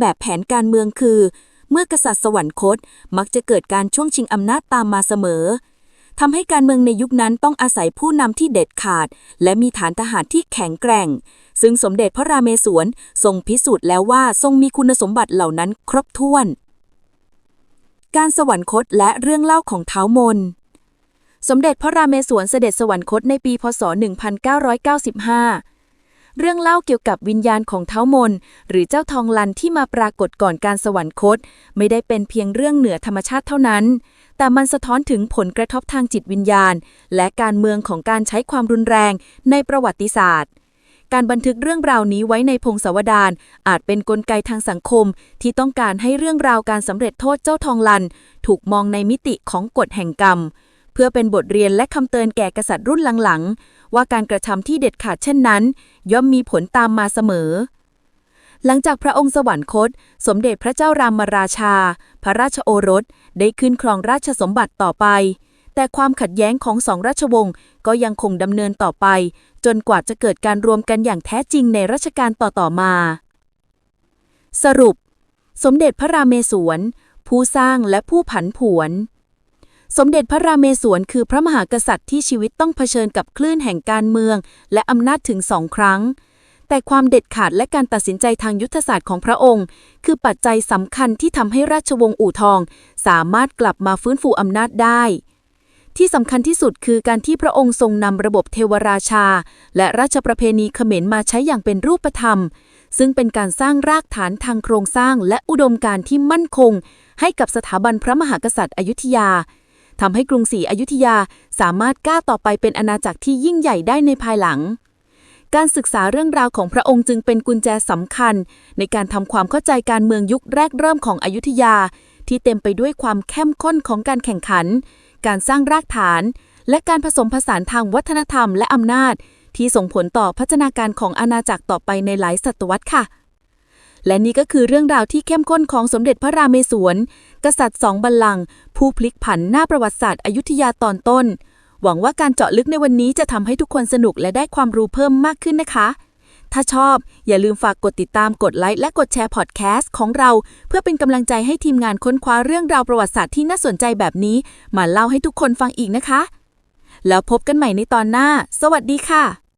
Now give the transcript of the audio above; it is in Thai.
แบบแผนการเมืองคือ เมื่อกษัตริย์สวรรคตมักจะเกิดการช่วงชิงอำนาจตามมาเสมอทำให้การเมืองในยุคนั้นต้องอาศัยผู้นำที่เด็ดขาด และมีฐานทหารที่แข็งแกร่ง ซึ่งสมเด็จพระราเมศวรทรงพิสูจน์แล้วว่าทรงมีคุณสมบัติเหล่านั้นครบถ้วน การสวรรคตและเรื่องเล่าของเท้ามนสมเด็จพระราเมศวรเสด็จสวรรคตในปี พศ 1995 เรื่องเล่าเกี่ยวกับวิญญาณของเท้ามน หรือเจ้าทองลันที่มาปรากฏก่อนการสวรรคต ไม่ได้เป็นเพียงเรื่องเหนือธรรมชาติเท่านั้น แต่มันสะท้อนถึงผลกระทบทางจิตวิญญาณ และการเมืองของการใช้ความรุนแรงในประวัติศาสตร์ การบันทึกเรื่องราวนี้ไว้ในพงศาวดารอาจเป็นนกลไกทางสังคม ที่ต้องการให้เรื่องราวการสำเร็จโทษเจ้าทองลัน ถูกมองในมิติของกฎแห่งกรรม เพื่อเป็นบทเรียนและคำเตือนแก่กษัตริย์รุ่นหลังๆ ว่าการกระทำที่เด็ดขาดเช่นนั้น ย่อมมีผลตามมาเสมอ หลังจากพระองค์สวรรคต สมเด็จพระเจ้ารามราชา พระราชโอรส ได้ขึ้นครองราชสมบัติต่อไป แต่ความขัดแย้งของสองราชวงศ์ก็ยังคงดำเนินต่อไป จนกว่าจะเกิดการรวมกันอย่างแท้จริงในรัชกาลต่อๆมา สรุป สมเด็จพระราเมศวรผู้สร้างและผู้ผันผวน สมเด็จพระราเมศวรคือพระมหากษัตริย์ที่ชีวิตต้องเผชิญกับคลื่นแห่งการเมือง และอำนาจถึงสองครั้ง แต่ความเด็ดขาดและการตัดสินใจทางยุทธศาสตร์ของพระองค์ คือปัจจัยสำคัญที่ทำให้ราชวงศ์อู่ทอง สามารถกลับมาฟื้นฟูอำนาจได้ ที่สำคัญที่สุดคือการที่พระองค์ทรงนำระบบเทวราชา และราชประเพณีเขมรมาใช้อย่างเป็นรูปธรรม ซึ่งเป็นการสร้างรากฐานทางโครงสร้างและอุดมการณ์ที่มั่นคง ให้กับสถาบันพระมหากษัตริย์อยุธยา ทำให้กรุงศรีอยุธยาสามารถก้าวต่อไปเป็นอาณาจักรที่ยิ่งใหญ่ได้ในภายหลัง การศึกษาเรื่องราวของพระองค์จึงเป็นกุญแจสำคัญ ในการทำความเข้าใจการเมืองยุคแรกเริ่มของอยุธยา ที่เต็มไปด้วยความเข้มข้นของการแข่งขัน การสร้างรากฐาน และการผสมผสานทางวัฒนธรรมและอำนาจ ที่ส่งผลต่อพัฒนาการของอาณาจักรต่อไปในหลายศตวรรษค่ะ และนี่ก็คือเรื่องราวที่เข้มข้นของสมเด็จพระราเมศวร กษัตริย์สองบัลลังก์ผู้พลิกผันหน้าประวัติศาสตร์อยุธยาตอนต้น หวังว่าการเจาะลึกในวันนี้จะทำให้ทุกคนสนุกและได้ความรู้เพิ่มมากขึ้นนะคะ ถ้าชอบ อย่าลืมฝากกดติดตามกดไลค์และกดแชร์พอดแคสต์ของเรา เพื่อเป็นกำลังใจให้ทีมงานค้นคว้าเรื่องราวประวัติศาสตร์ที่น่าสนใจแบบนี้ มาเล่าให้ทุกคนฟังอีกนะคะ แล้วพบกันใหม่ในตอนหน้า สวัสดีค่ะ